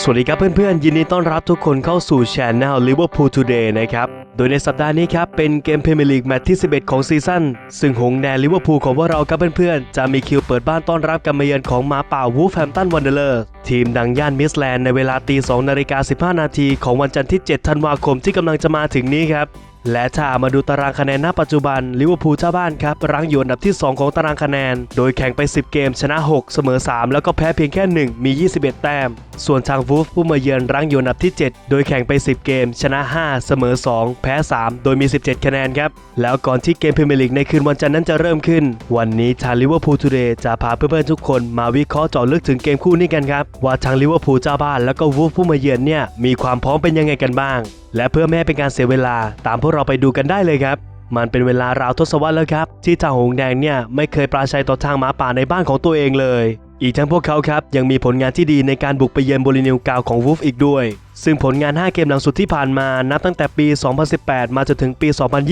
สวัสดีครับเพื่อนๆ ยินดีต้อนรับทุกคนเข้าสู่ช anel Liverpool Today นะครับ โดยในสัปดาห์นี้ครับ เป็นเกมพรีเมียร์ลีกแมตช์ที่ 11 ของซีซั่นซึ่งหงส์แดนลิเวอร์พูลของพวกเราครับเพื่อนๆ จะมีคิวเปิดบ้านต้อนรับการมาเยือนของหมาป่าวูฟแฮมตันวันเดอร์เลอร์ทีมดังย่านมิสแลนด์ในเวลาตี2นาฬิกา15 นาทีของวันจันทร์ที่ 7 ธันวาคมที่กำลังจะมาถึงนี้ครับ และถ้ามาดูตารางคะแนนณปัจจุบันลิเวอร์พูลเจ้าบ้านครับรั้งอยู่อันดับที่ 2 ของตารางคะแนน โดยแข่งไป 10 เกมชนะ 6 เสมอ 3 แล้วก็แพ้เพียงแค่ 1 มี 21 แต้ม ส่วนทางวูฟผู้มาเยือนรั้งอยู่อันดับที่ 7 โดยแข่งไป 10 เกม ชนะ 5 เสมอ 2 แพ้ 3 โดยมี 17 คะแนนครับ แล้วก่อนที่เกมพรีเมียร์ลีกในคืนวันจันทร์นั้นจะเริ่มขึ้น วันนี้ทางลิเวอร์พูลทูเดย์จะพาเพื่อนๆทุกคนมาวิเคราะห์เจาะลึกถึงเกมคู่นี้กันครับว่าทางลิเวอร์พูลเจ้าบ้านแล้วก็วูฟผู้มาเยือนเนี่ยมีความพร้อมเป็นยังไงกันบ้าง และเพื่อไม่ให้เป็นการเสียเวลาตามพวกเราไปดูกันได้เลยครับ มันเป็นเวลาราวทศวรรษแล้วครับ ที่จ่าหงแดงเนี่ยไม่เคยปราชัยต่อทางหมาป่าในบ้านของตัวเองเลย อีกทั้งพวกเขาครับยังมีผลงานที่ดีในการบุกไปเยือนโบลินิวกาวของวูฟอีกด้วย ซึ่งผลงาน 5 เกมหลังสุดที่ผ่านมานับตั้งแต่ปี 2018 มาจนถึงปี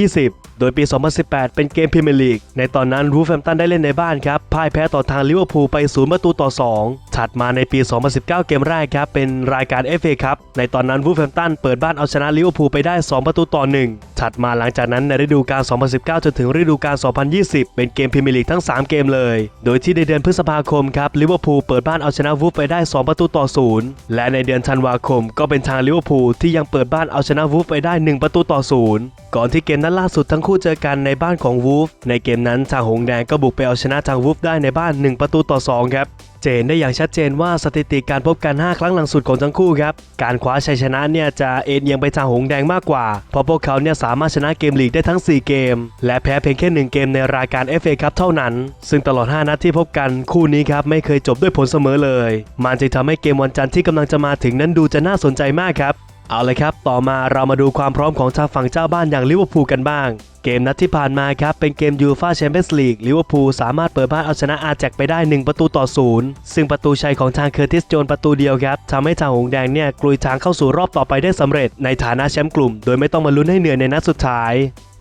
2020 โดยปี 2018 เป็นเกมพรีเมียร์ลีก ในตอนนั้นวูฟแฮมตันได้เล่นในบ้านครับ พ่ายแพ้ต่อทางลิเวอร์พูลไป 0 ประตูต่อ 2 ถัดมาในปี 2019 เกมแรกครับ เป็นรายการ FA ครับ ในตอนนั้นวูฟแฮมตันเปิดบ้านเอาชนะลิเวอร์พูลไปได้ 2 ประตูต่อ 1 ถัดมาหลังจากนั้นในฤดูกาล 2019 จนถึงฤดูกาล 2020 เป็นเกมพรีเมียร์ลีกทั้ง 3 เกมเลย โดยที่ในเดือนพฤษภาคมครับลิเวอร์พูลเปิดบ้านเอาชนะวูฟไปได้ 2 ประตูต่อ 0 และในเดือนธันวาคมก็เป็นทางลิเวอร์พูลที่ยังเปิดบ้านเอาชนะวูฟไปได้ 1 ประตูต่อ0ก่อนที่เกมนั้นล่าสุดทั้งคู่เจอกันในบ้านของวูฟในเกมนั้นทางหงแดงก็บุกไปเอาชนะทางวูฟได้ในบ้าน 1 ประตูต่อ2ครับ เจนได้อย่างชัดเจนว่าสถิติการพบกัน 5 ครั้งหลังสุดของทั้งคู่ครับ การคว้าชัยชนะเนี่ยจะเอ็นเอียงไปทางหงแดงมากกว่า เพราะพวกเขาเนี่ยสามารถชนะเกมลีกได้ทั้ง 4 เกม และแพ้เพียงแค่ 1 เกมในรายการ FA ครับเท่านั้น ซึ่งตลอด 5 นัดที่พบกันคู่นี้ครับไม่เคยจบด้วยผลเสมอเลย มันจึงทำให้เกมวันจันทร์ที่กำลังจะมาถึงนั้นดูจะน่าสนใจมากครับเอาเลยครับ ต่อมาเรามาดูความพร้อมของทางฝั่งเจ้าบ้านอย่างลิเวอร์พูลกันบ้าง เกมนัดที่ผ่านมาครับ เป็นเกมยูฟ่าแชมเปี้ยนส์ลีกลิเวอร์พูลสามารถเปิดบ้านเอาชนะอาแจกไปได้ 1 ประตูต่อศูนย์ซึ่งประตูชัยของทางเคอร์ติสโจนประตูเดียวครับทำให้ทางหงแดงเนี่ยกลุยทางเข้าสู่รอบต่อไปได้สำเร็จในฐานะแชมป์กลุ่ม โดยไม่ต้องมาลุ้นให้เหนื่อยในนัดสุดท้าย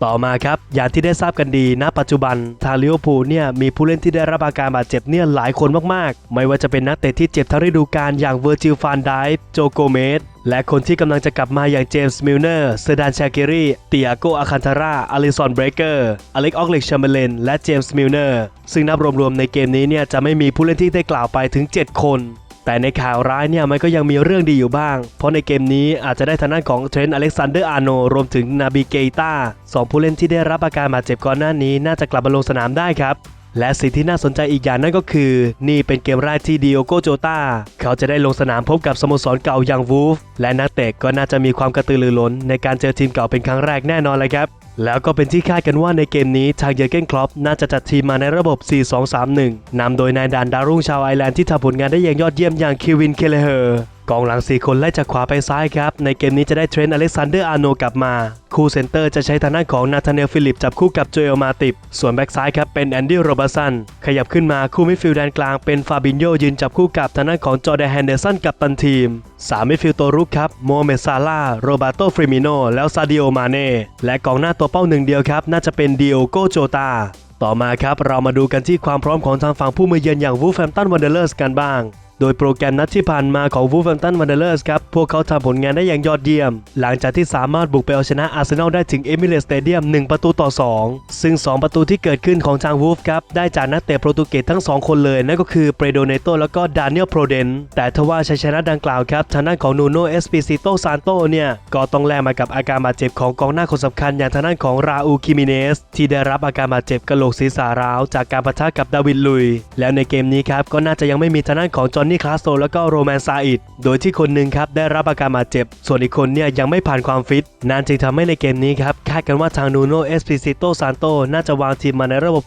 ต่อมาครับ อย่างที่ได้ทราบกันดี ณ ปัจจุบัน ทางลิเวอร์พูลเนี่ย มีผู้เล่นที่ได้รับอาการบาดเจ็บเนี่ยหลายคนมากๆ ไม่ว่าจะเป็นนักเตะที่เจ็บทั้งฤดูกาลอย่างเวอร์จิลฟานไดฟ์โจโกเมสและคนที่กำลังจะกลับมาอย่างเจมส์มิลเนอร์เซดานชาเกรีเตียโกอาคันทาราอลิซอนเบรเกอร์อเล็กออกเล็กแชมเบร์เลนและเจมส์มิลเนอร์ซึ่งนับรวมๆในเกมนี้เนี่ยจะไม่มีผู้เล่นที่ได้กล่าวไปถึง 7 คน แต่ในข่าวร้ายเนี่ยมันก็ยังมีเรื่องดีอยู่บ้าง เพราะในเกมนี้อาจจะได้ทางด้านของเทรนต์อเล็กซานเดอร์อาร์โนรวมถึงนาบิเกต้าสองผู้เล่นที่ได้รับอาการบาดเจ็บก่อนหน้านี้ น่าจะกลับมาลงสนามได้ครับและสิ่งที่น่าสนใจอีกอย่างนั่นก็คือ นี่เป็นเกมแรกที่ดิโอโกโจตาเขาจะได้ลงสนามพบกับสโมสรเก่าอย่างวูฟและนักเตะก็น่าจะมีความกระตือรือร้นในการเจอทีมเก่าเป็นครั้งแรกแน่นอนเลยครับ แล้วก็เป็นที่คาดกันว่าในเกมนี้ทางเยอร์เกนคลอปน่าจะจัดทีมมาในระบบ 4-2-3-1นำโดยนายดานดารุ่งชาวไอร์แลนด์ที่ทำผลงานได้อย่างยอดเยี่ยมอย่างคิวินเคเลเฮอร์ กองหลัง 4 คนไล่จากขวาไปซ้ายครับ ในเกมนี้จะได้เทรนต์อเล็กซานเดอร์อาโนกลับมา คู่เซนเตอร์จะใช้ทางด้านของนาธานเนลฟิลิปจับคู่กับโจเอลมาติบ ส่วนแบ็กซ้ายครับเป็นแอนดี้โรบัสันขยับขึ้นมาคู่มิดฟิลด์แดนกลางเป็นฟาบินโยยืนจับคู่กับทางด้านของจอร์แดนแฮนเดอร์สันกับตันทีมสามมิดฟิลด์ตัวรุกครับโมเมซาลาโรบาโตฟริมิโนแล้วซาดิโอมาเน่และกองหน้าตัวเป้าหนึ่งเดียวครับน่าจะเป็นดิโอโกโจตาต่อมาครับเรามาดูกันที่ความพร้อมของทางฝั่งผู้มาเยือนอย่างวูฟแฮมตันวันเดอร์เลอร์สกันบ้าง โดยโปรแกรมนัดที่ผ่านมาของวูฟแฮมตันวันเดอร์เลอร์สครับ พวกเขาทำผลงานได้อย่างยอดเยี่ยม หลังจากที่สามารถบุกไปเอาชนะอาร์เซนอลได้ถึงเอมิเรสสเตเดียม1ประตูต่อ 2 ซึ่ง 2 ประตูที่เกิดขึ้นของทางวูฟครับ ได้จากนักเตะโปรตุเกสทั้ง 2 คนเลย นั่นก็คือเปโดเนโตแล้วก็ดานิเอลโปรเดน แต่ทว่าชัยชนะดังกล่าวครับ ทางด้านของนูโนเอสปิซิโตซานโตเนี่ย ก็ต้องแลกมากับอาการบาดเจ็บของกองหน้าคนสำคัญอย่างทางด้านของราอูคิมิเนสที่ได้รับอาการบาดเจ็บกระโหลกศีรษะร้าวจากการปะทะกับดาวิดลุย แล้วในเกมนี้ครับก็น่าจะยังไม่มีทางด้านของจอห์นนี่คลาสโตแล้วก็โรแมนซาอิดโดยที่คนหนึ่งครับได้รับอาการบาดเจ็บ ส่วนอีกคนเนี่ยยังไม่ผ่านความฟิตนั่นจึงทำให้ในเกมนี้ครับคาดกันว่าทางนูโนเอสปิซิโตซานโตน่าจะวางทีมมาในระบบ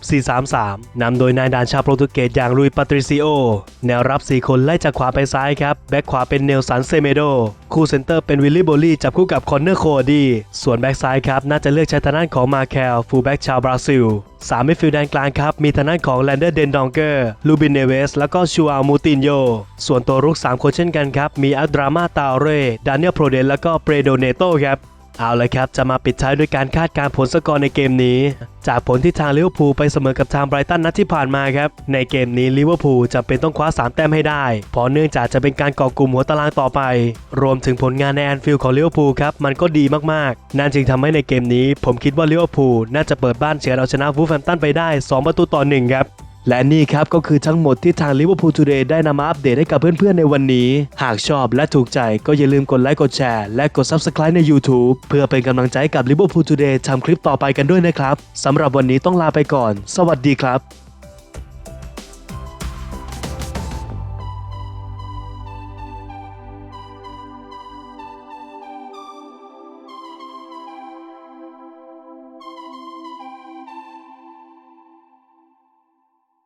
4-3-3 นำโดยนายดานชาโปรตุเกสอย่างลุยปาตริซิโอ แนวรับ 4 คนไล่จากขวาไปซ้ายครับแบ็คขวาเป็นเนลสันเซเมโด คู่เซนเตอร์เป็นวิลลี่โบลี่จับคู่กับคอนเนอร์โคดี ส่วนแบ็คซ้ายครับน่าจะเลือกใช้ทางด้านของมาแคลฟูลแบ็กชาวบราซิล สามมิดฟิลด์แดนกลางครับ มีทางด้านของแลนเดอร์เดนดองเกอร์ลูบินเนเวส แล้วก็ชูอามูตินโย ส่วนตัวรุก 3 คนเช่นกันครับ มีอัลดรามาตาเร่ดานิเอลโปรเดนแล้วก็เปรโดเนโตครับ เอาเละครับ จะมาปิดท้ายด้วยการคาดการผลสกอร์ในเกมนี้ จากผลที่ทางลิเวอร์พูลไปเสมอกับทางไบรตันนัดที่ผ่านมาครับ ในเกมนี้ลิเวอร์พูลจำเป็นต้องคว้า 3 แต้มให้ได้ เพราะเนื่องจากจะเป็นการก่อกลุ่มหัวตารางต่อไป รวมถึงผลงานในแอนฟิลด์ของลิเวอร์พูลครับ มันก็ดีมากๆ นั่นจึงทำให้ในเกมนี้ ผมคิดว่าลิเวอร์พูลน่าจะเปิดบ้านเฉือนเอาชนะวูฟแฮมตันไปได้ 2 ประตูต่อ1ครับ และนี่ครับก็คือทั้งหมดที่ทาง Liverpool Today ได้นำมาอัปเดตให้กับเพื่อนๆในวันนี้ หากชอบและถูกใจก็อย่าลืมกดไลค์กดแชร์และกด Subscribe ใน YouTube เพื่อเป็นกำลังใจกับ Liverpool Today ทำคลิปต่อไปกันด้วยนะครับสำหรับวันนี้ต้องลาไปก่อน สวัสดีครับ